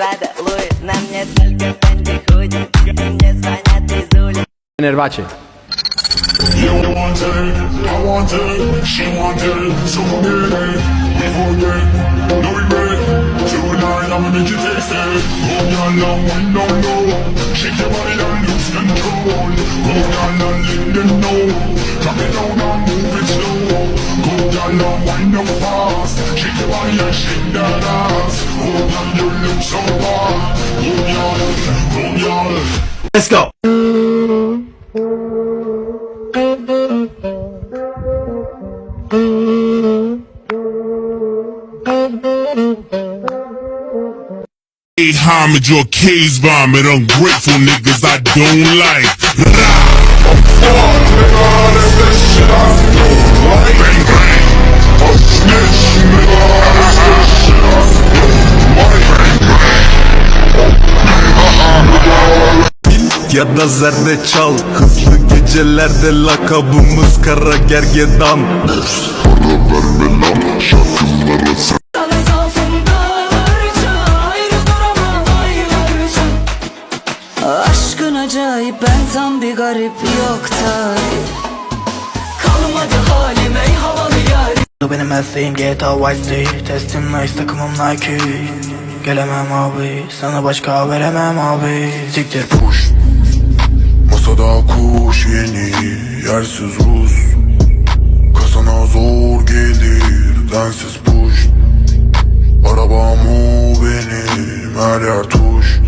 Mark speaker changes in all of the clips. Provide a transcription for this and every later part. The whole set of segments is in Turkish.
Speaker 1: Prada, Louis, на мне только Фенди худи И мне звонят из улиц.
Speaker 2: Нервачи
Speaker 3: You want it, I want it, she want it, so forget it, we forget, no regret, tonight I'ma make you taste it, oh yeah, no, no, no, shake your body and lose control, oh yeah, no, no, no, drop it down and move it slow, oh, go down and wind up fast, shake your body and shake that ass.
Speaker 2: Let's go.
Speaker 4: Homage or case bomb it ungrateful niggas I don't like.
Speaker 5: Ya da zerre çal Hızlı gecelerde lakabımız kara gergedan.
Speaker 6: Zaafımda varca ayrı duramam aylarca Aşkın acayip ben tam bir garip yok tarif Kalmadı halim ey havalı yarim
Speaker 7: Bu benim mesleğim GTA Vice City Testim nice takımım Nike. Gelemem abi sana başka veremem abi. Siktir.
Speaker 8: push Masada kuş yeni yersiz Rus. Kasana zor gelir densiz push Arabam o benim her yer tuş.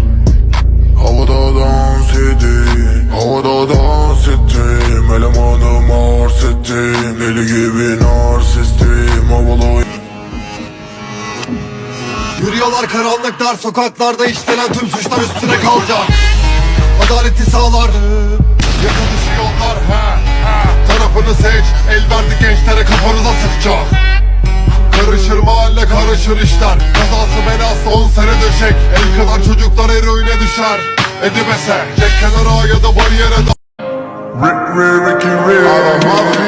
Speaker 8: Havada dans edin Havada dans ettim. Elemanım arz ettim Deli gibi narsistim. Havalı
Speaker 9: Yürüyorlar karanlık dar sokaklarda işlenen tüm suçlar üstüne kalacak Adaleti sağlar Yakılışı yollar he he Tarafını seç El verdi gençlere kafanıza sıkacak. Karışır mahalle karışır işler. Kazası belası on sene döşek. El kadar çocuklar eroine düşer. Edibese Çek kenara ya da bariyere da
Speaker 8: Rick, Rick, Ricky, Rick,